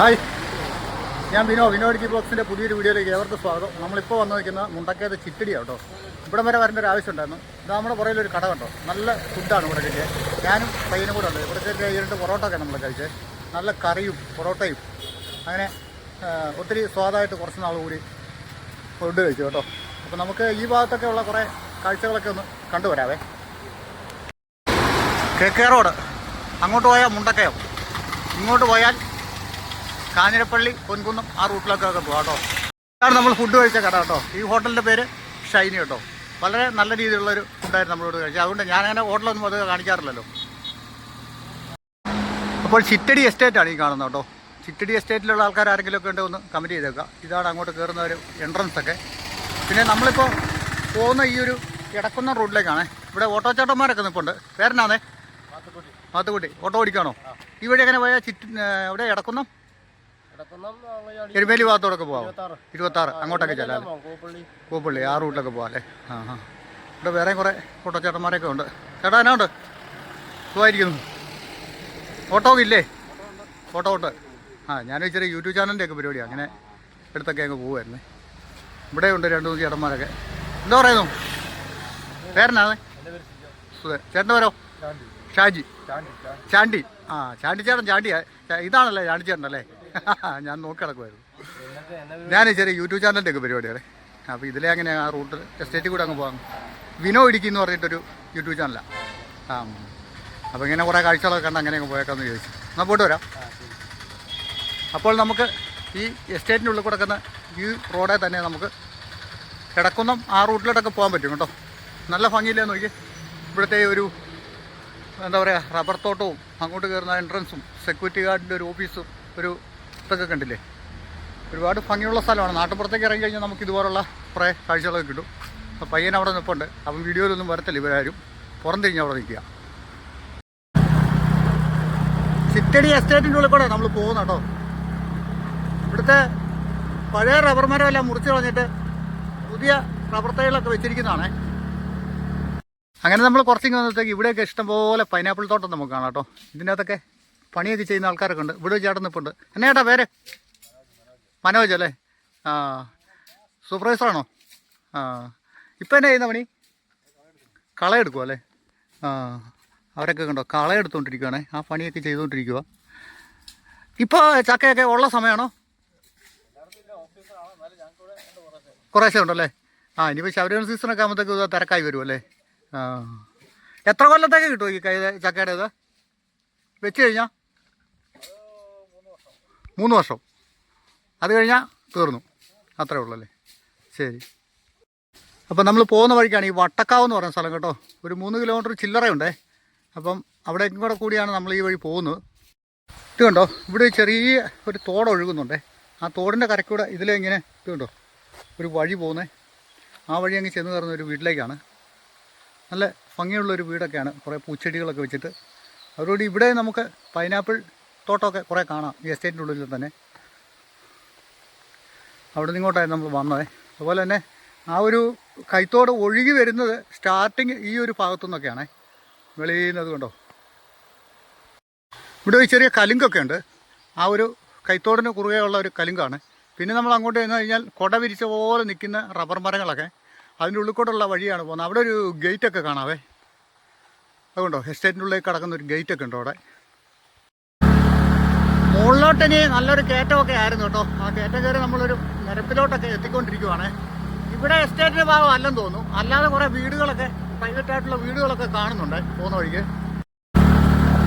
Hi. ഞാൻ വിനോ Vinod G ബോക്സിന്റെ പുതിയൊരു വീഡിയോയിലേക്ക് ഏവർക്ക് സ്വാഗതം. നമ്മളിപ്പോൾ വന്നു നിൽക്കുന്ന മുണ്ടക്കയത് ചിറ്റടിയാണ് കേട്ടോ. ഇവിടം വരെ വരേണ്ട ഒരു ആവശ്യം ഉണ്ടായിരുന്നു ഇത് നമ്മുടെ ഒരു കട കണ്ടോ? നല്ല ഫുഡാണ് ഇവിടെ കിട്ടിയത് ഞാനും പയ്യനും കൂടെ ഉണ്ട്. ഇവിടെ ചെറിയ രണ്ട് പൊറോട്ട ഒക്കെ നമ്മൾ കഴിച്ചത് നല്ല കറിയും പൊറോട്ടയും. അങ്ങനെ ഒത്തിരി സ്വാദായിട്ട് കുറച്ച് നാൾ കൂടി ഫുഡ് കഴിച്ചു കേട്ടോ. അപ്പോൾ നമുക്ക് ഈ ഭാഗത്തൊക്കെ ഉള്ള കുറേ കാഴ്ചകളൊക്കെ ഒന്ന് കണ്ടുവരാവേ. K road. അങ്ങോട്ട് പോയാൽ മുണ്ടക്കയം. ഇങ്ങോട്ട് പോയാൽ കാഞ്ഞിരപ്പള്ളി പൊൻകുന്നം ആ റൂട്ടിലൊക്കെ പോകാം കേട്ടോ. ഇതാണ് നമ്മൾ ഫുഡ് കഴിച്ച കട കേട്ടോ. ഈ ഹോട്ടലിന്റെ പേര് ഷൈനി കേട്ടോ. വളരെ നല്ല രീതിയിലുള്ളൊരു ഫുഡായിരുന്നു നമ്മളോട് കഴിച്ചത്. അതുകൊണ്ട് ഞാനങ്ങനെ ഹോട്ടലൊന്നും അത് കാണിക്കാറില്ലല്ലോ. അപ്പോൾ ചിറ്റടി എസ്റ്റേറ്റാണ് ഈ കാണുന്നത് കേട്ടോ. ചിറ്റടി എസ്റ്റേറ്റിലുള്ള ആൾക്കാർ ആരെങ്കിലും ഒക്കെ ഉണ്ട് ഒന്ന് കമന്റ് ചെയ്തേക്കുക ഇതാണ് അങ്ങോട്ട് കയറുന്ന ഒരു എൻട്രൻസ് ഒക്കെ. പിന്നെ നമ്മളിപ്പോൾ പോകുന്ന ഈ ഒരു കിടക്കുന്ന റോഡിലേക്കാണ് ഇവിടെ ഓട്ടോ ഓട്ടോച്ചാട്ടന്മാരൊക്കെ നിൽപ്പുണ്ട് പേരനാന്നേ മാത്തുക്കുട്ടി ഓട്ടോ ഓടിക്കാണോ? ഈ വഴി എങ്ങനെ പോയാൽ ചിറ്റ് ഇവിടെ ഇടക്കുന്നം എരുമേലി ഭാഗത്തോടൊക്കെ പോകാം ഇരുപത്താറ്. അങ്ങോട്ടൊക്കെ ചെല്ലാം കൂപ്പള്ളി. ആ റൂട്ടിലൊക്കെ പോകാം അല്ലേ? ആ ആ. ഇവിടെ വേറെ കുറേ ഓട്ടോച്ചേട്ടന്മാരൊക്കെ ഉണ്ട്. ചേട്ടാ എന്നാ ഉണ്ട്? സുഖമായിരിക്കുന്നു. ഓട്ടോ ഇല്ലേ? ഓട്ടോ ഉണ്ട്. ആ ഞാൻ ചെറിയ യൂട്യൂബ് ചാനലിന്റെ ഒക്കെ പരിപാടിയാണ് അങ്ങനെ എടുത്തൊക്കെ അങ്ങ് പോകുമായിരുന്നേ ഇവിടെ ഉണ്ട് രണ്ട് മൂന്ന് ചേട്ടന്മാരൊക്കെ. എന്താ പറയുന്നു? പേരനാണ് ചേട്ടൻ ചേട്ടന്റെ പേരോ? ഷാജി. ചാണ്ടി. ആ ചാണ്ടി ചേട്ടൻ ചാണ്ടിയാ. ഇതാണല്ലേ ചാണ്ടി ചേട്ടൻ അല്ലേ? ഞാൻ നോക്കി നടക്കുമായിരുന്നു ഞാൻ ചെറിയ യൂട്യൂബ് ചാനലിന്റെ ഒക്കെ പരിപാടിയാണ്. അപ്പോൾ ഇതിലെ അങ്ങനെ ആ റൂട്ട് എസ്റ്റേറ്റിൽ കൂടെ അങ്ങ് പോകാം. വിനോ ഇടുക്കി എന്ന് പറഞ്ഞിട്ടൊരു യൂട്യൂബ് ചാനലാണ് ആ. അപ്പോൾ ഇങ്ങനെ കുറേ കാഴ്ചകളൊക്കെ കണ്ട് അങ്ങനെ അങ്ങ് പോയേക്കാമെന്ന് ചോദിച്ചു എന്നാൽ പോയിട്ട് വരാം. അപ്പോൾ നമുക്ക് ഈ എസ്റ്റേറ്റിന്റെ ഉള്ളിൽ കിടക്കുന്ന ഈ റോഡേ തന്നെ നമുക്ക് കിടക്കുന്ന ആ റൂട്ടിലോട്ടൊക്കെ പോകാൻ പറ്റും കേട്ടോ. നല്ല ഭംഗിയില്ലേ നോക്കി ഇവിടുത്തെ ഒരു എന്താ പറയുക റബ്ബർ തോട്ടവും അങ്ങോട്ട് കയറുന്ന എൻട്രൻസും സെക്യൂരിറ്റി ഗാർഡിന്റെ ഒരു ഓഫീസും ഒരു ഇതൊക്കെ കണ്ടില്ലേ? ഒരുപാട് ഭംഗിയുള്ള സ്ഥലമാണ്. നാട്ടുപുറത്തേക്ക് ഇറങ്ങി കഴിഞ്ഞാൽ നമുക്ക് ഇതുപോലുള്ള കുറേ കാഴ്ചകളൊക്കെ കിട്ടും. അപ്പോൾ പയ്യൻ അവിടെ നിൽപ്പുണ്ട് അവൻ വീഡിയോയിലൊന്നും വരത്തില്ല ഇവരാരും പുറം തിരിഞ്ഞ് അവിടെ നിൽക്കുക. ചിറ്റടി എസ്റ്റേറ്റിന്റെ ഉള്ളിൽ കൂടെ നമ്മൾ പോകുന്ന കേട്ടോ. ഇവിടുത്തെ പഴയ റബ്ബർ മരമെല്ലാം മുറിച്ച് കളഞ്ഞിട്ട് പുതിയ റബ്ബർ തൈകളൊക്കെ വെച്ചിരിക്കുന്നതാണേ. അങ്ങനെ നമ്മൾ കുറച്ചിങ്ങ് വന്നത്തേക്ക് ഇവിടെയൊക്കെ ഇഷ്ടംപോലെ പൈനാപ്പിൾ തോട്ടം നമുക്ക് കാണാം കേട്ടോ. ഇതിന്റെ അകത്തൊക്കെ പണിയൊക്കെ ചെയ്യുന്ന ആൾക്കാരൊക്കെ ഉണ്ട്. ഇവിടെ ചേട്ടൻ നിൽപ്പുണ്ട് എന്നാ ചേട്ടാ പേര്? മനോജ് അല്ലേ? ആ. സൂപ്പർവൈസറാണോ? ആ. ഇപ്പം എന്നാ ചെയ്യുന്ന പണി? കളയെടുക്കുമോ അല്ലേ? ആ. അവരൊക്കെ കണ്ടോ? കളയെടുത്തുകൊണ്ടിരിക്കുകയാണേ ആ പണിയൊക്കെ ചെയ്തുകൊണ്ടിരിക്കുക ഇപ്പോൾ ചക്കയൊക്കെ ഉള്ള സമയമാണോ കുറേശ്ശേ ഉണ്ടല്ലേ? ആ ഇനിയിപ്പോൾ ശബരിമല സീസണൊക്കെ ആകുമ്പോഴത്തേക്ക് തിരക്കായി വരുമല്ലേ ആ. എത്ര കൊല്ലത്തേക്ക് കിട്ടുമോ ഈ കൈ ചക്കയുടെ ഇത് വെച്ച് കഴിഞ്ഞാൽ മൂന്ന് വർഷം. അത് കഴിഞ്ഞാൽ തീർന്നു. അത്രേ ഉള്ളൂ അല്ലേ ശരി. അപ്പം നമ്മൾ പോകുന്ന വഴിക്കാണ് ഈ വട്ടക്കാവ് എന്ന് പറയുന്ന സ്ഥലം കേട്ടോ. ഒരു മൂന്ന് കിലോമീറ്റർ ചില്ലറയുണ്ടേ. അപ്പം അവിടേക്കും കൂടെ കൂടിയാണ് നമ്മൾ ഈ വഴി പോകുന്നത്. ഇത് കണ്ടോ? ഇവിടെ ചെറിയ ഒരു തോട് ഒഴുകുന്നുണ്ടേ. ആ തോടിന്റെ കരക്കൂടെ ഇതിലെ ഇങ്ങനെ ഇത് കണ്ടോ? ഒരു വഴി പോകുന്നേ. ആ വഴി അങ്ങ് ചെന്ന് കയറുന്ന ഒരു വീട്ടിലേക്കാണ്. നല്ല ഭംഗിയുള്ള ഒരു വീടൊക്കെയാണ്. കുറേ പൂച്ചെടികളൊക്കെ വെച്ചിട്ട്. അവരോട് ഇവിടെ നമുക്ക് പൈനാപ്പിൾ തോട്ടമൊക്കെ കുറേ കാണാം ഈ എസ്റ്റേറ്റിന്റെ ഉള്ളിൽ തന്നെ. അവിടെ നിന്ന് ഇങ്ങോട്ടായിരുന്നു നമ്മൾ വന്നത്. അതുപോലെ തന്നെ ആ ഒരു കൈത്തോട് ഒഴുകി വരുന്നത് സ്റ്റാർട്ടിങ് ഈ ഒരു ഭാഗത്തു നിന്നൊക്കെയാണേ വെളിയുന്നത് കണ്ടോ? ഇവിടെ ഒരു ചെറിയ കലുങ്കൊക്കെ ഉണ്ട്. ആ ഒരു കൈത്തോടിന് കുറുകെയുള്ള ഒരു കലുങ്കാണ്. പിന്നെ നമ്മൾ അങ്ങോട്ട് ചെന്ന് കഴിഞ്ഞാൽ കൊട വിരിച്ച പോലെ നിൽക്കുന്ന റബ്ബർ മരങ്ങളൊക്കെ അതിന്റെ ഉള്ളിക്കോട്ടുള്ള വഴിയാണ് പോകുന്നത്. അവിടെ ഒരു ഗേറ്റൊക്കെ കാണാവേ. അതുകൊണ്ടോ എസ്റ്റേറ്റിന്റെ ഉള്ളിൽ കിടക്കുന്ന ഒരു ഗേറ്റൊക്കെ ഉണ്ട് അവിടെ. മുകളിലോട്ടിനി നല്ലൊരു കയറ്റമൊക്കെ ആയിരുന്നു കേട്ടോ. ആ കയറ്റം കയറി നമ്മളൊരു നിരപ്പിലോട്ടൊക്കെ എത്തിക്കൊണ്ടിരിക്കുവാണ്. ഇവിടെ എസ്റ്റേറ്റിന്റെ ഭാഗം അല്ലെന്ന് തോന്നുന്നു. അല്ലാതെ കുറേ വീടുകളൊക്കെ പ്രൈവറ്റ് ആയിട്ടുള്ള വീടുകളൊക്കെ കാണുന്നുണ്ട് പോകുന്ന വഴിക്ക്.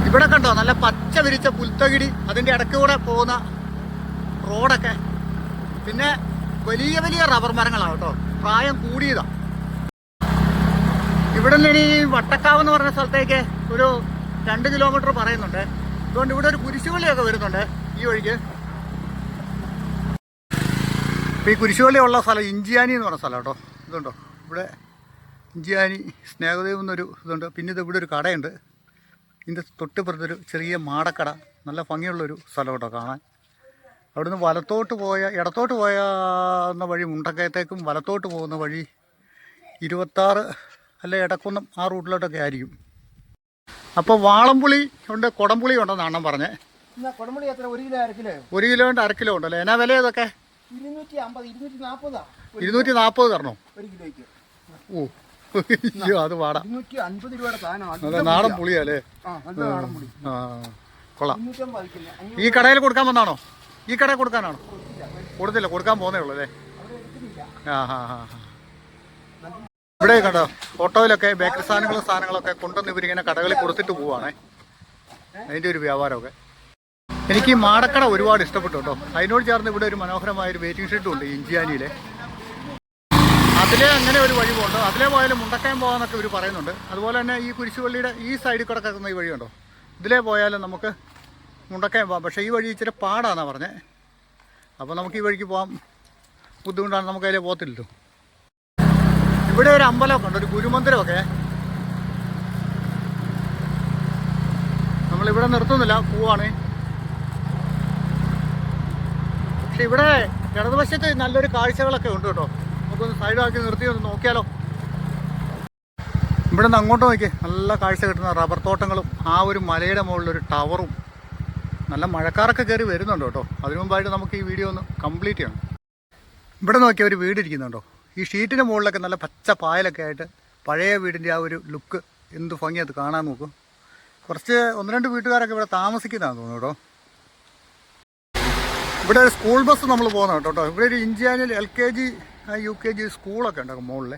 ഇവിടെ കണ്ടോ നല്ല പച്ച വിരിച്ച പുൽത്തകിടി അതിന്റെ ഇടയ്ക്ക് കൂടെ പോകുന്ന റോഡൊക്കെ. പിന്നെ വലിയ വലിയ റബ്ബർ മരങ്ങളാണ് കേട്ടോ. പ്രായം കൂടിയതാ. ഇവിടെ നിന്ന് ഇനി വട്ടക്കാവ് എന്ന് പറഞ്ഞ സ്ഥലത്തേക്ക് ഒരു രണ്ട് കിലോമീറ്റർ പറയുന്നുണ്ട്. അതുകൊണ്ട് ഇവിടെ ഒരു കുരിശുപള്ളിയൊക്കെ വരുന്നുണ്ട് ഈ വഴിക്ക്. ഈ കുരിശുപള്ളി ഉള്ള സ്ഥലം ഇഞ്ചിയാനി എന്ന് പറഞ്ഞ സ്ഥലം കേട്ടോ. ഇതുണ്ടോ? ഇവിടെ ഇഞ്ചിയാനി സ്നേഹദേവ് എന്നൊരു ഇതുണ്ട്. പിന്നെ ഇത് ഇവിടെ ഒരു കടയുണ്ട്. ഇതിന്റെ തൊട്ടിപ്പുറത്തൊരു ചെറിയ മാടക്കട. നല്ല ഭംഗിയുള്ളൊരു സ്ഥലം കേട്ടോ കാണാൻ. അവിടുന്ന് വലത്തോട്ട് പോയ ഇടത്തോട്ട് പോയ എന്ന വഴി മുണ്ടക്കയത്തേക്കും വലത്തോട്ട് പോകുന്ന വഴി ഇരുപത്താറ് അല്ലെ ഇടക്കുന്നം ആ റൂട്ടിലോട്ടൊക്കെ ആയിരിക്കും. അപ്പോൾ വാളംപുളി ഉണ്ട് കൊടംപുളി ഉണ്ടെന്ന് അണ്ണൻ പറഞ്ഞേ. എന്നാ കുടംപുളി എത്ര? ഒരു കിലോ അര കിലോ ഒരു ഉണ്ട് അര കിലോ ഉണ്ടല്ലേ എന്നാ വില ഇതൊക്കെ? ഇരുന്നൂറ്റി അമ്പത് ഇരുന്നൂറ്റി നാൽപ്പതാ ഇരുന്നൂറ്റി നാൽപ്പത് തരണോ? ഒരു കിലോയ്ക്ക്. ഓ അയ്യോ അത് പാടാ. ഇരുന്നൂറ്റി അൻപത് രൂപയുടെ സാധനം നല്ല നാടൻ പുളിയല്ലേ ആ പുളി. ആ കൊള്ളാം. ഈ കടയിൽ കൊടുക്കാൻ വന്നാണോ? ഈ കടയിൽ കൊടുക്കാനാണോ? കൊടുത്തില്ല. കൊടുക്കാൻ പോകുന്നേ ഉള്ളൂ അല്ലേ? ആ ഹാ ഹാ ഹാ. ഇവിടെ കണ്ടോ ഓട്ടോയിലൊക്കെ ബേക്കറി സാധനങ്ങളും സാധനങ്ങളൊക്കെ കൊണ്ടുവന്ന് ഇവരിങ്ങനെ കടകളിൽ കൊടുത്തിട്ട് പോവാണേ. അതിന്റെ ഒരു വ്യാപാരമൊക്കെ. എനിക്ക് ഈ മാടക്കട ഒരുപാട് ഇഷ്ടപ്പെട്ടു കേട്ടോ. അതിനോട് ചേർന്ന് ഇവിടെ ഒരു മനോഹരമായ ഒരു വെയിറ്റിംഗ് ഷെഡും ഉണ്ട് ഇഞ്ചിയാനിയിലെ. അതിലെ അങ്ങനെ ഒരു വഴി പോകുന്നുണ്ട് അതിലെ പോയാലും മുണ്ടക്കയം പോകാമെന്നൊക്കെ ഇവർ പറയുന്നുണ്ട്. അതുപോലെ തന്നെ ഈ കുരിശുപള്ളിയുടെ ഈ സൈഡിൽ കൂടെ കിടക്കുന്ന ഈ വഴിയുണ്ടോ? ഇതിലേ പോയാലും നമുക്ക് മുണ്ടക്കയം പോകാം. പക്ഷേ ഈ വഴി ഇച്ചിരി പാടാണെന്നാണ് പറഞ്ഞത് അപ്പോൾ നമുക്ക് ഈ വഴിക്ക് പോകാം. ബുദ്ധിമുട്ടാണ്. നമുക്ക് അതിലേ പോകത്തില്ലല്ലോ. ഇവിടെ ഒരു അമ്പലമൊക്കെ ഉണ്ട് ഒരു ഗുരുമന്ദിരമൊക്കെ. നമ്മളിവിടെ നിർത്തുന്നില്ല പോവാണ്. പക്ഷെ ഇവിടെ ഇടതുവശത്ത് നല്ലൊരു കാഴ്ചകളൊക്കെ ഉണ്ട് കേട്ടോ. നമുക്കൊന്ന് സൈഡാക്കി നിർത്തി ഒന്ന് നോക്കിയാലോ. ഇവിടെ നിന്ന് അങ്ങോട്ട് നോക്കിയേ നല്ല കാഴ്ച കിട്ടുന്ന റബ്ബർ തോട്ടങ്ങളും ആ ഒരു മലയുടെ മുകളിലൊരു ടവറും നല്ല മഴക്കാരൊക്കെ കയറി വരുന്നുണ്ട് കേട്ടോ. അതിനു മുമ്പായിട്ട് നമുക്ക് ഈ വീഡിയോ ഒന്ന് കംപ്ലീറ്റ് ചെയ്യണം. ഇവിടെ നോക്കിയാൽ ഒരു വീട് ഇരിക്കുന്നുണ്ടോ? ഈ ഷീറ്റിന് മുകളിലൊക്കെ നല്ല പച്ച പായലൊക്കെ ആയിട്ട് പഴയ വീടിന്റെ ആ ഒരു ലുക്ക് എന്ത് ഭംഗി അത് കാണാൻ നോക്കും. കുറച്ച് ഒന്ന് രണ്ട് വീട്ടുകാരൊക്കെ ഇവിടെ താമസിക്കുന്നതാണ് തോന്നുന്നു കേട്ടോ. ഇവിടെ ഒരു സ്കൂൾ ബസ് നമ്മൾ പോകുന്ന കേട്ടോ കേട്ടോ. ഇവിടെ ഒരു ഇഞ്ചിയാനിൽ L K G U K G സ്കൂളൊക്കെ ഉണ്ടാകും മുകളിൽ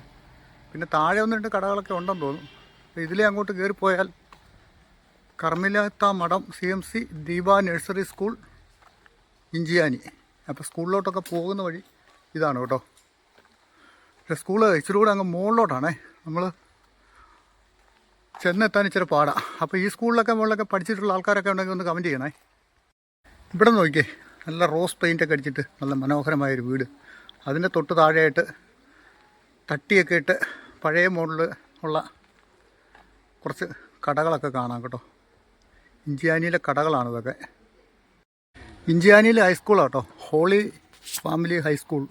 പിന്നെ താഴെ ഒന്ന് രണ്ട് കടകളൊക്കെ ഉണ്ടെന്ന് തോന്നുന്നു. ഇതിലേ അങ്ങോട്ട് കയറിപ്പോയാൽ കർമ്മിലത്ത മഠം C M C Deepa nursery school Inchiyani. അപ്പോൾ സ്കൂളിലോട്ടൊക്കെ പോകുന്ന വഴി ഇതാണ് കേട്ടോ. പക്ഷേ സ്കൂൾ ഇച്ചിരി കൂടെ അങ്ങ് മുകളിലോട്ടാണേ. നമ്മൾ ചെന്നെത്താൻ ഇച്ചിരി പാടാം. അപ്പോൾ ഈ സ്കൂളിലൊക്കെ മുകളിലൊക്കെ പഠിച്ചിട്ടുള്ള ആൾക്കാരൊക്കെ ഉണ്ടെങ്കിൽ ഒന്ന് കമന്റ് ചെയ്യണേ. ഇവിടെ നോക്കിയേ നല്ല റോസ് പെയിന്റൊക്കെ അടിച്ചിട്ട് നല്ല മനോഹരമായൊരു വീട്. അതിന്റെ തൊട്ട് താഴെയായിട്ട് തട്ടിയൊക്കെ ഇട്ട് പഴയ മോഡൽ ഉള്ള കുറച്ച് കടകളൊക്കെ കാണാം കേട്ടോ. ഇഞ്ചിയാനിയിലെ കടകളാണ് ഇതൊക്കെ. ഇഞ്ചിയാനിയിലെ ഹൈസ്കൂളാണ് കേട്ടോ. ഹോളി ഫാമിലി ഹൈസ്കൂൾ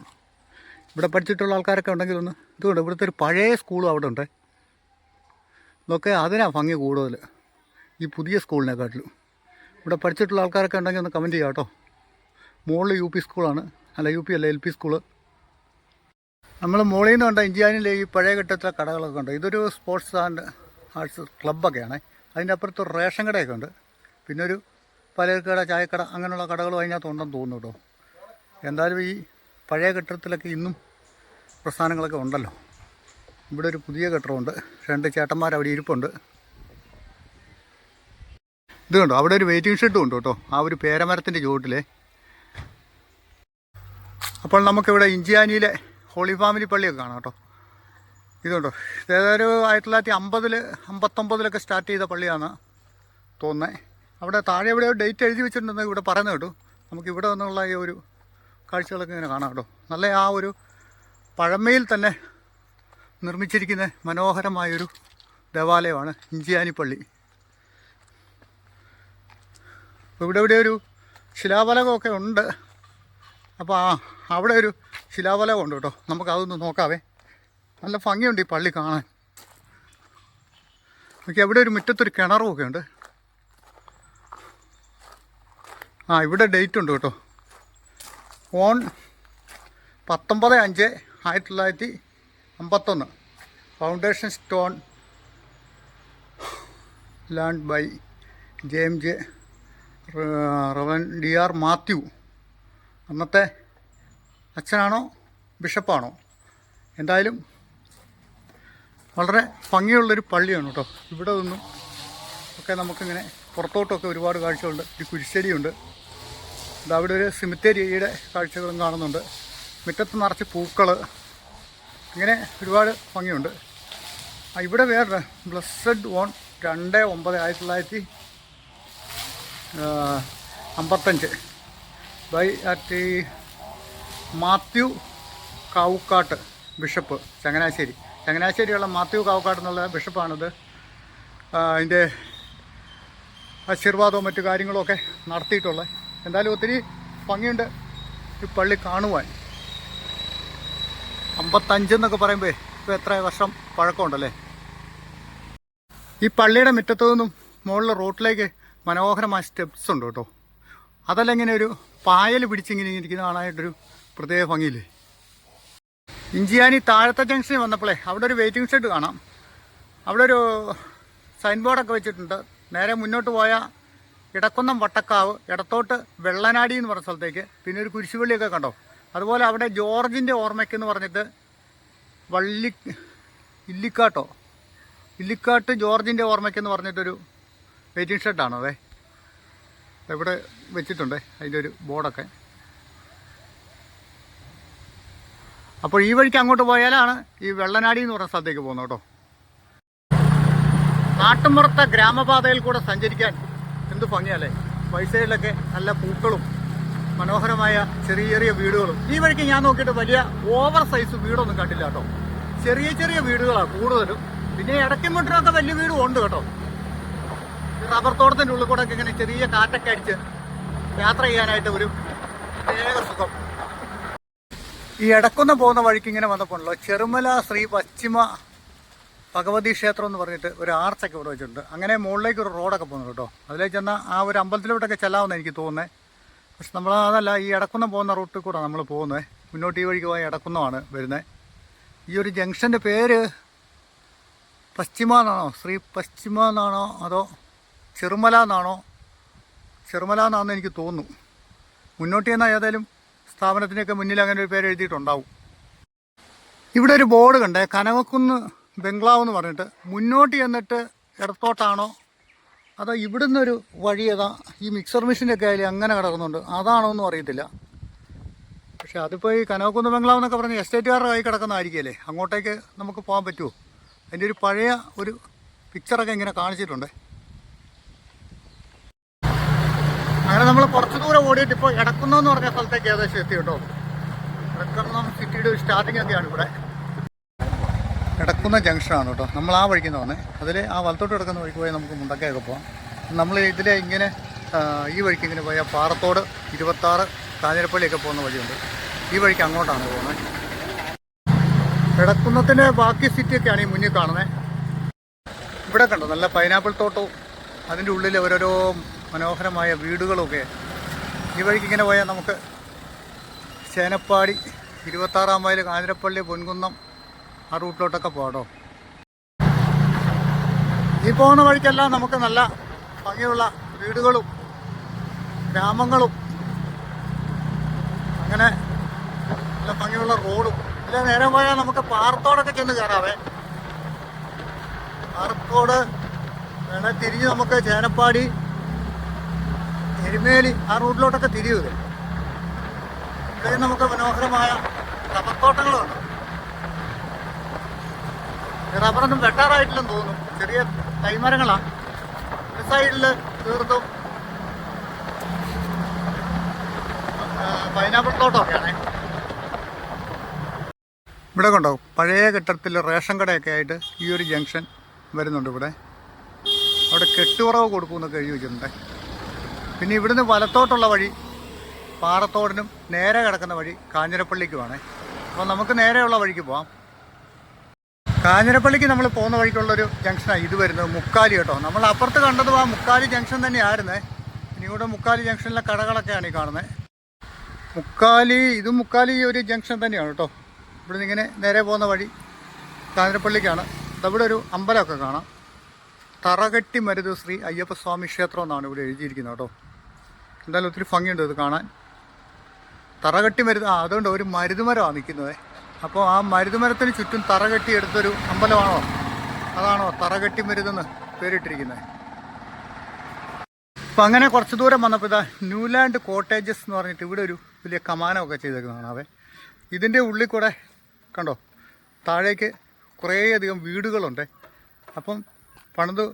ഇവിടെ പഠിച്ചിട്ടുള്ള ആൾക്കാരൊക്കെ ഉണ്ടെങ്കിൽ ഒന്ന് ഇതുകൊണ്ട് ഇവിടുത്തെ ഒരു പഴയ സ്കൂളും അവിടെ ഉണ്ട്. ഇതൊക്കെ അതിനാ ഭംഗി കൂടുതൽ ഈ പുതിയ സ്കൂളിനെക്കാട്ടിലും. ഇവിടെ പഠിച്ചിട്ടുള്ള ആൾക്കാരൊക്കെ ഉണ്ടെങ്കിൽ ഒന്ന് കമന്റ് ചെയ്യാം കേട്ടോ. മുകളിൽ യു പി സ്കൂളാണ് അല്ല യു പി അല്ല എൽ പി സ്കൂൾ നമ്മൾ മുകളിൽ നിന്ന് കണ്ട ഇഞ്ചിയാനിലെ ഈ പഴയ ഘട്ടത്തിലെ കടകളൊക്കെ ഉണ്ട്. ഇതൊരു സ്പോർട്സ് ആൻഡ് ആർട്സ് ക്ലബ്ബൊക്കെയാണ് അതിന്റെ അപ്പുറത്ത് റേഷൻ കടയൊക്കെ ഉണ്ട്. പിന്നെ ഒരു കട ചായക്കട അങ്ങനെയുള്ള കടകളും അതിനകത്ത് ഉണ്ടെന്ന് തോന്നുന്നു കേട്ടോ. എന്തായാലും ഈ പഴയ കെട്ടിടത്തിലൊക്കെ ഇന്നും പ്രസ്ഥാനങ്ങളൊക്കെ ഉണ്ടല്ലോ. ഇവിടെ ഒരു പുതിയ കെട്ടിടമുണ്ട്. രണ്ട് ചേട്ടന്മാർ അവിടെ ഇരിപ്പുണ്ട്. ഇത് കണ്ടോ? അവിടെ ഒരു വെയിറ്റിംഗ് ഷെഡും ഉണ്ട് കേട്ടോ. ആ ഒരു പേരമരത്തിന്റെ ചുവട്ടിലെ. അപ്പോൾ നമുക്കിവിടെ ഇഞ്ചിയാനിയിലെ ഹോളി ഫാമിലി പള്ളിയൊക്കെ കാണാം കേട്ടോ. ഇതുണ്ടോ ഇതേതൊരു ആയിരത്തി തൊള്ളായിരത്തി അമ്പതിൽ അമ്പത്തൊമ്പതിലൊക്കെ സ്റ്റാർട്ട് ചെയ്ത പള്ളിയാണ് തോന്നുന്നത് അവിടെ താഴെ എവിടെയോ ഡേറ്റ് എഴുതി വെച്ചിട്ടുണ്ടെന്ന് ഇവിടെ പറയുന്നത് കേട്ടു. നമുക്ക് ഇവിടെ നിന്നുള്ള ഈ ഒരു കാഴ്ചകളൊക്കെ ഇങ്ങനെ കാണാം കേട്ടോ. നല്ല ആ ഒരു പഴമയിൽ തന്നെ നിർമ്മിച്ചിരിക്കുന്ന മനോഹരമായൊരു ദേവാലയമാണ് ഇഞ്ചിയാനിപ്പള്ളി. ഇവിടെ ഇവിടെ ഒരു ശിലാഫലകമൊക്കെ ഉണ്ട്. അപ്പോൾ ആ അവിടെ ഒരു ശിലാഫലകം ഉണ്ട് കേട്ടോ. നമുക്ക് അതൊന്ന് നോക്കാവേ. നല്ല ഭംഗിയുണ്ട് ഈ പള്ളി കാണാൻ. ഓക്കെ അവിടെ ഒരു മുറ്റത്തൊരു കിണറുമൊക്കെ ഉണ്ട്. ആ ഇവിടെ ഡേറ്റ് ഉണ്ട് കേട്ടോ. ഓൺ പത്തൊമ്പത് അഞ്ച് ആയിരത്തി തൊള്ളായിരത്തി അമ്പത്തൊന്ന്. Foundation stone land by J M J rev D R Mathew അന്നത്തെ അച്ഛനാണോ ബിഷപ്പാണോ? എന്തായാലും വളരെ ഭംഗിയുള്ളൊരു പള്ളിയാണ് കേട്ടോ. ഇവിടെ നിന്നും ഒക്കെ നമുക്കിങ്ങനെ പുറത്തോട്ടൊക്കെ ഒരുപാട് കാഴ്ചകളുണ്ട്. ഒരു കുരിശടിയുണ്ട് ഇത് അവിടെ ഒരു സിമിത്തേരിയുടെ കാഴ്ചകളും കാണുന്നുണ്ട്. മുറ്റത്ത് നിറച്ച് പൂക്കൾ ഇങ്ങനെ ഒരുപാട് ഭംഗിയുണ്ട്. ഇവിടെ വേറെ ബ്ലസ്സഡ് ഓൺ രണ്ട് ഒമ്പത് ആയിരത്തി തൊള്ളായിരത്തി അമ്പത്തഞ്ച്. By at Mathew Kavukattu bishop Changanassery. ചങ്ങനാശ്ശേരിയുള്ള Mathew Kavukattu എന്നുള്ള ബിഷപ്പാണിത്. അതിന്റെ ആശീർവാദവും മറ്റു കാര്യങ്ങളുമൊക്കെ നടത്തിയിട്ടുള്ളത് എന്തായാലും ഒത്തിരി ഭംഗിയുണ്ട്. ഈ പള്ളി കാണുവാൻ. അമ്പത്തഞ്ചെന്നൊക്കെ പറയുമ്പോൾ ഇപ്പോൾ എത്ര വർഷം പഴക്കമുണ്ടല്ലേ? ഈ പള്ളിയുടെ മുറ്റത്തു നിന്നും മുകളിലെ റോട്ടിലേക്ക് മനോഹരമായ സ്റ്റെപ്സ് ഉണ്ട് കേട്ടോ. അതല്ല ഇങ്ങനെ ഒരു പായൽ പിടിച്ചിങ്ങനെ ഇരിക്കുന്ന കാണാനായിട്ടൊരു പ്രത്യേക ഭംഗിയില്ലേ? ഇഞ്ചിയാനി താഴത്തെ ജംഗ്ഷനിൽ വന്നപ്പോഴേ അവിടെ ഒരു വെയിറ്റിംഗ് ഷെഡ് കാണാം. അവിടെ ഒരു സൈൻ ബോർഡൊക്കെ വെച്ചിട്ടുണ്ട്. നേരെ മുന്നോട്ട് പോയാൽ ഇടക്കുന്നം വട്ടക്കാവ് ഇടത്തോട്ട് വെള്ളനാടി എന്ന് പറഞ്ഞ സ്ഥലത്തേക്ക് പിന്നെ ഒരു കുരിശുപള്ളിയൊക്കെ കണ്ടോ? അതുപോലെ അവിടെ ജോർജിന്റെ ഓർമ്മയ്ക്ക് എന്ന് പറഞ്ഞിട്ട് വള്ളി ഇല്ലിക്കാട്ടോ. ഇല്ലിക്കാട്ട് ജോർജിന്റെ ഓർമ്മയ്ക്ക് എന്ന് പറഞ്ഞിട്ടൊരു വെയിറ്റിംഗ് ഷെഡാണോ അതെ? ഇവിടെ വെച്ചിട്ടുണ്ട് അതിന്റെ ഒരു ബോർഡൊക്കെ. അപ്പോൾ ഈ വഴിക്ക് അങ്ങോട്ട് പോയാലാണ് ഈ വെള്ളനാടി എന്ന് പറഞ്ഞ സ്ഥലത്തേക്ക് പോകുന്നത് കേട്ടോ. നാട്ടുമ്പുറത്തെ ഗ്രാമപാതയിൽ കൂടെ സഞ്ചരിക്കാൻ എന്ത് ഭംഗിയല്ലേ? വൈസൈഡിലൊക്കെ നല്ല പൂക്കളും മനോഹരമായ ചെറിയ ചെറിയ വീടുകളും. ഈ വഴിക്ക് ഞാൻ നോക്കിയിട്ട് വലിയ ഓവർ സൈസ് വീടൊന്നും കണ്ടില്ല കേട്ടോ. ചെറിയ ചെറിയ വീടുകളാണ് കൂടുതലും. പിന്നെ ഇടയ്ക്കും മുട്ടിനൊക്കെ വലിയ വീടും ഉണ്ട് കേട്ടോ. റബ്ബർ തോട്ടത്തിന്റെ ഉള്ളിൽ കൂടെ ഒക്കെ ഇങ്ങനെ ചെറിയ കാറ്റൊക്കെ അടിച്ച് യാത്ര ചെയ്യാനായിട്ട് ഒരു പ്രത്യേക സുഖം. ഈ ഇടക്കുന്ന പോകുന്ന വഴിക്ക് ഇങ്ങനെ വന്നപ്പോഴല്ലോ ചെറുമല ശ്രീ പശ്ചിമ ഭഗവതി ക്ഷേത്രം എന്ന് പറഞ്ഞിട്ട് ഒരു ആർച്ചൊക്കെ ഇവിടെ വെച്ചിട്ടുണ്ട്. അങ്ങനെ മുകളിലേക്ക് ഒരു റോഡൊക്കെ പോകുന്നു കേട്ടോ. അതിലേക്ക് ചെന്നാൽ ആ ഒരു അമ്പലത്തിലോട്ടൊക്കെ ചെല്ലാമെന്ന് എനിക്ക് തോന്നുന്നത് പക്ഷെ നമ്മൾ അതല്ല ഈ ഇടക്കുന്നം പോകുന്ന റൂട്ടിൽ കൂടെ നമ്മൾ പോകുന്നത് മുന്നോട്ട് ഈ വഴിക്ക് പോയി ഇടക്കുന്നമാണ് വരുന്നത് ഈ ഒരു ജംഗ്ഷന്റെ പേര് പശ്ചിമ എന്നാണോ ശ്രീ പശ്ചിമ എന്നാണോ അതോ ചെറുമല എന്നാണോ? ചെറുമല എന്നാണെന്ന് എനിക്ക് തോന്നുന്നു. മുന്നോട്ട് ചെന്നാൽ ഏതായാലും സ്ഥാപനത്തിന്റെയൊക്കെ മുന്നിൽ അങ്ങനെ ഒരു പേര് എഴുതിയിട്ടുണ്ടാവും. ഇവിടെ ഒരു ബോർഡ് കണ്ടേ കനകക്കുന്ന് ബംഗ്ലാവ് എന്ന് പറഞ്ഞിട്ട് മുന്നോട്ട് ചെന്നിട്ട് ഇടത്തോട്ടാണോ അതോ ഇവിടുന്ന് ഒരു വഴി ഏതാ? ഈ മിക്സർ മെഷീനൊക്കെ ആയാലും അങ്ങനെ കിടക്കുന്നുണ്ട്. അതാണോ എന്നും അറിയത്തില്ല. പക്ഷെ അതിപ്പോൾ ഈ കനോക്കുന്ന് ബംഗ്ലാവ് എന്നൊക്കെ പറഞ്ഞ് എസ്റ്റേറ്റുകാരുടെ കൈ കിടക്കുന്നതായിരിക്കുമല്ലേ? അങ്ങോട്ടേക്ക് നമുക്ക് പോകാൻ പറ്റുമോ? അതിന്റെ ഒരു പഴയ ഒരു പിക്ചറൊക്കെ ഇങ്ങനെ കാണിച്ചിട്ടുണ്ട്. അങ്ങനെ നമ്മൾ കുറച്ച് ദൂരം ഓടിയിട്ട് ഇപ്പോൾ എടക്കുന്നം എന്ന് പറഞ്ഞ സ്ഥലത്തേക്ക് ഏകദേശം എത്തി കേട്ടോ. ഇടക്കുന്ന സിറ്റിയുടെ സ്റ്റാർട്ടിംഗ് ഒക്കെയാണ് ഇവിടെ. എടക്കുന്ന ജംഗ്ഷനാണ് കേട്ടോ. നമ്മൾ ആ വഴിക്ക് വന്നേ. അതിൽ ആ വലത്തോട്ട് കിടക്കുന്ന വഴിക്ക് പോയാൽ നമുക്ക് മുണ്ടക്കയൊക്കെ പോകാം നമ്മൾ ഇതിലെ ഇങ്ങനെ ഈ വഴിക്ക് ഇങ്ങനെ പോയാൽ പാറത്തോട് ഇരുപത്താറ് കാഞ്ഞിരപ്പള്ളിയൊക്കെ പോകുന്ന വഴിയുണ്ട്. ഈ വഴിക്ക് അങ്ങോട്ടാണ് പോകുന്നത്. എടക്കുന്നത്തിന്റെ ബാക്കി സിറ്റിയൊക്കെയാണ് ഈ മുന്നിൽ കാണുന്നത്. ഇവിടെ കണ്ടോ നല്ല പൈനാപ്പിൾ തോട്ടവും അതിന്റെ ഉള്ളിൽ ഓരോരോ മനോഹരമായ വീടുകളുമൊക്കെ ഈ വഴിക്ക് ഇങ്ങനെ പോയാൽ നമുക്ക് ചേനപ്പാടി ഇരുപത്താറാം മൈൽ കാഞ്ഞിരപ്പള്ളി പൊൻകുന്നം ആ റൂട്ടിലോട്ടൊക്കെ പോകട്ടോ ഈ പോകുന്ന വഴിക്കെല്ലാം നമുക്ക് നല്ല ഭംഗിയുള്ള വീടുകളും ഗ്രാമങ്ങളും അങ്ങനെ നല്ല ഭംഗിയുള്ള റോഡും. ഇല്ല നേരെ പോയാൽ നമുക്ക് പാറത്തോടൊക്കെ ചെന്ന് കയറാവേ. പാറത്തോട് വേണേ തിരിഞ്ഞ് നമുക്ക് ചേനപ്പാടി എരുമേലി ആ റൂട്ടിലോട്ടൊക്കെ തിരിയുക ഇവിടെ നമുക്ക് മനോഹരമായ റബ്ബർത്തോട്ടങ്ങളുണ്ട് ഈ റബ്ബറൊന്നും വെട്ടാറായിട്ടില്ലെന്ന് തോന്നുന്നു. ചെറിയ കൈമരങ്ങളാണ് ഒരു സൈഡിൽ തീർത്തും പൈനാപ്പിൾ തോട്ടമൊക്കെയാണേ ഇവിടെ കണ്ടോ? പഴയ കെട്ടിടത്തിൽ റേഷൻ കടയൊക്കെ ആയിട്ട് ഈ ഒരു ജംഗ്ഷൻ വരുന്നുണ്ട് ഇവിടെ. അവിടെ കെട്ടുറവ് കൊടുക്കുമെന്നൊക്കെ എഴുതി വെച്ചിട്ടുണ്ട്. പിന്നെ ഇവിടുന്ന് വലത്തോട്ടുള്ള വഴി പാറത്തോടിനും നേരെ കിടക്കുന്ന വഴി കാഞ്ഞിരപ്പള്ളിക്കുമാണ്. അപ്പോൾ നമുക്ക് നേരെയുള്ള വഴിക്ക് പോവാം. കാഞ്ഞിരപ്പള്ളിക്ക് നമ്മൾ പോകുന്ന വഴിക്കുള്ളൊരു ജംഗ്ഷനാണ് ഇത് വരുന്നത് മുക്കാലി കേട്ടോ. നമ്മൾ അപ്പുറത്ത് കണ്ടത് ആ മുക്കാലി ജംഗ്ഷൻ തന്നെയായിരുന്നേ. ഇനി ഇവിടെ മുക്കാലി ജംഗ്ഷനിലെ കടകളൊക്കെയാണ് ഈ കാണുന്നത് മുക്കാലി ഇത് മുക്കാലി ഒരു ജംഗ്ഷൻ തന്നെയാണ് കേട്ടോ. ഇവിടെ നിന്ന് ഇങ്ങനെ നേരെ പോകുന്ന വഴി കാഞ്ഞിരപ്പള്ളിക്കാണ്. അവിടെ ഒരു അമ്പലമൊക്കെ കാണാം. തറകെട്ടി മരുത് ശ്രീ അയ്യപ്പസ്വാമി ക്ഷേത്രം എന്നാണ് ഇവിടെ എഴുതിയിരിക്കുന്നത് കേട്ടോ. എന്തായാലും ഒത്തിരി ഭംഗിയുണ്ട് ഇത് കാണാൻ. തറകെട്ടി മരുത് ആ അതുകൊണ്ട് ഒരു മരുതുമരമാണ് നിൽക്കുന്നത്. അപ്പോൾ ആ മരുതുമരത്തിന് ചുറ്റും തറ കെട്ടി എടുത്തൊരു അമ്പലമാണോ? അതാണോ തറ കെട്ടി മരുതെന്ന് പേരിട്ടിരിക്കുന്നത്? അപ്പം അങ്ങനെ കുറച്ച് ദൂരം വന്നപ്പോൾ ഇതാ ന്യൂലാൻഡ് കോട്ടേജസ് എന്ന് പറഞ്ഞിട്ട് ഇവിടെ ഒരു വലിയ കമാനമൊക്കെ ചെയ്തേക്കുന്നതാണ് അവൻ. ഇതിന്റെ ഉള്ളിൽ കൂടെ കണ്ടോ താഴേക്ക് കുറേയധികം വീടുകളുണ്ട്. അപ്പം പണിത്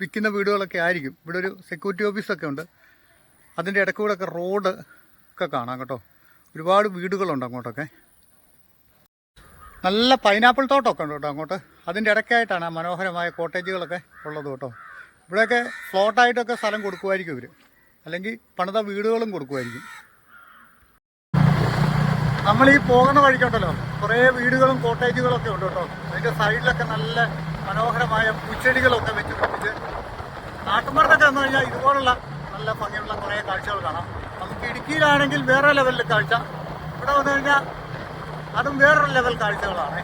വിൽക്കുന്ന വീടുകളൊക്കെ ആയിരിക്കും. ഇവിടെ ഒരു സെക്യൂരിറ്റി ഓഫീസൊക്കെ ഉണ്ട്. അതിന്റെ ഇടയ്ക്കൂടെയൊക്കെ റോഡ് ഒക്കെ കാണാം കേട്ടോ. ഒരുപാട് വീടുകളുണ്ട് അങ്ങോട്ടൊക്കെ. നല്ല പൈനാപ്പിൾ തോട്ടമൊക്കെ ഉണ്ട് കേട്ടോ അങ്ങോട്ട്. അതിന്റെ ഇടയ്ക്കായിട്ടാണ് ആ മനോഹരമായ കോട്ടേജുകളൊക്കെ ഉള്ളത് കേട്ടോ. ഇവിടെയൊക്കെ ഫ്ലോട്ടായിട്ടൊക്കെ സ്ഥലം കൊടുക്കുമായിരിക്കും ഇവർ അല്ലെങ്കിൽ പണിത വീടുകളും കൊടുക്കുമായിരിക്കും നമ്മൾ ഈ പോകുന്ന വഴിക്കുണ്ടല്ലോ കുറേ വീടുകളും കോട്ടേജുകളൊക്കെ ഉണ്ട് കേട്ടോ. അതിന്റെ സൈഡിലൊക്കെ നല്ല മനോഹരമായ പൂച്ചെടികളൊക്കെ വെച്ച് പിടിപ്പിച്ച് നാട്ടുമ്പുറത്തൊക്കെ വന്നു കഴിഞ്ഞാൽ ഇതുപോലുള്ള നല്ല ഭംഗിയുള്ള കുറേ കാഴ്ചകൾ കാണാം. നമുക്ക് ഇടുക്കിയിലാണെങ്കിൽ വേറെ ലെവലിൽ കാഴ്ച. ഇവിടെ വന്നു കഴിഞ്ഞാൽ അതും വേറൊരു ലെവൽ കാഴ്ചകളാണ്.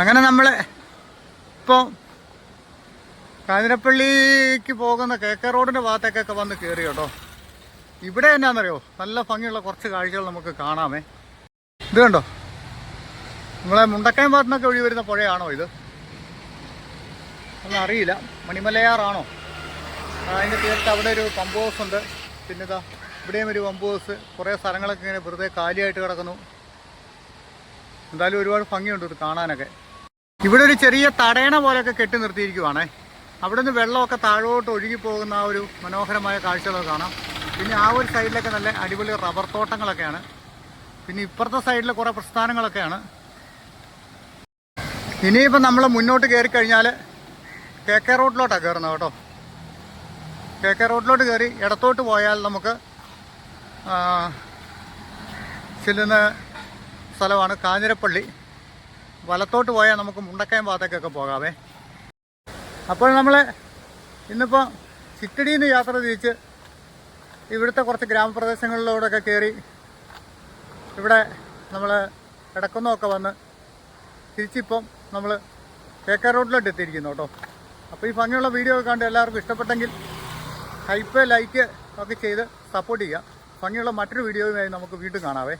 അങ്ങനെ നമ്മൾ ഇപ്പോൾ കാഞ്ഞിരപ്പള്ളിക്ക് പോകുന്ന കെ കെ റോഡിന്റെ ഭാഗത്തേക്കൊക്കെ വന്ന് കയറി കേട്ടോ. ഇവിടെ എന്നാന്നറിയോ? നല്ല ഭംഗിയുള്ള കുറച്ച് കാഴ്ചകൾ നമുക്ക് കാണാമേ. ഇത് കണ്ടോ? നമ്മളെ മുണ്ടക്കയം ഭാഗത്തു നിന്നൊക്കെ ഒഴി വരുന്ന പുഴയാണോ ഇത്? ഒന്നും അറിയില്ല. മണിമലയാറാണോ? അതിന്റെ തീരത്ത് അവിടെ ഒരു പമ്പ് ഹൗസ് ഉണ്ട്. പിന്നെ ഇതാ ഇവിടെയും ഒരു പമ്പ് ഹൗസ്. കുറേ സ്ഥലങ്ങളൊക്കെ ഇങ്ങനെ വെറുതെ കാലിയായിട്ട് കിടക്കുന്നു. എന്തായാലും ഒരുപാട് ഭംഗിയുണ്ട് ഇത് കാണാനൊക്കെ. ഇവിടെ ഒരു ചെറിയ തടയണ പോലെയൊക്കെ കെട്ടി നിർത്തിയിരിക്കുവാണേ. അവിടെ നിന്ന് വെള്ളമൊക്കെ താഴോട്ട് ഒഴുകി പോകുന്ന ആ ഒരു മനോഹരമായ കാഴ്ചകളൊക്കെ കാണാം. പിന്നെ ആ ഒരു സൈഡിലൊക്കെ നല്ല അടിപൊളി റബ്ബർ തോട്ടങ്ങളൊക്കെയാണ്. പിന്നെ ഇപ്പുറത്തെ സൈഡിൽ കുറേ പ്രസ്ഥാനങ്ങളൊക്കെയാണ്. ഇനിയിപ്പോൾ നമ്മൾ മുന്നോട്ട് കയറി കഴിഞ്ഞാൽ കെ കെ റോഡിലോട്ടാണ് കയറുന്നത് കേട്ടോ. കെ കെ റോഡിലോട്ട് കയറി ഇടത്തോട്ട് പോയാൽ നമുക്ക് ചെല്ലുന്ന സ്ഥലമാണ് കാഞ്ഞിരപ്പള്ളി. വലത്തോട്ട് പോയാൽ നമുക്ക് മുണ്ടക്കയം ഭാഗത്തേക്കൊക്കെ പോകാവേ. അപ്പോൾ നമ്മൾ ഇന്നിപ്പോൾ ചിറ്റടിയിൽ നിന്ന് യാത്ര തിരിച്ച് ഇവിടുത്തെ കുറച്ച് ഗ്രാമപ്രദേശങ്ങളിലൂടെയൊക്കെ കയറി ഇവിടെ നമ്മൾ ഇടക്കുന്നൊക്കെ വന്ന് തിരിച്ചിപ്പം നമ്മൾ കെ കെ റോഡിലോട്ട് എത്തിയിരിക്കുന്നു കേട്ടോ. അപ്പോൾ ഈ ഭംഗിയുള്ള വീഡിയോ ഒക്കെ കണ്ട് എല്ലാവർക്കും ഇഷ്ടപ്പെട്ടെങ്കിൽ ഹൈപ്പ് ലൈക്ക് ഒക്കെ ചെയ്ത് സപ്പോർട്ട് ചെയ്യുക. ഭംഗിയുള്ള മറ്റൊരു വീഡിയോയുമായി നമുക്ക് വീണ്ടും കാണാവേ.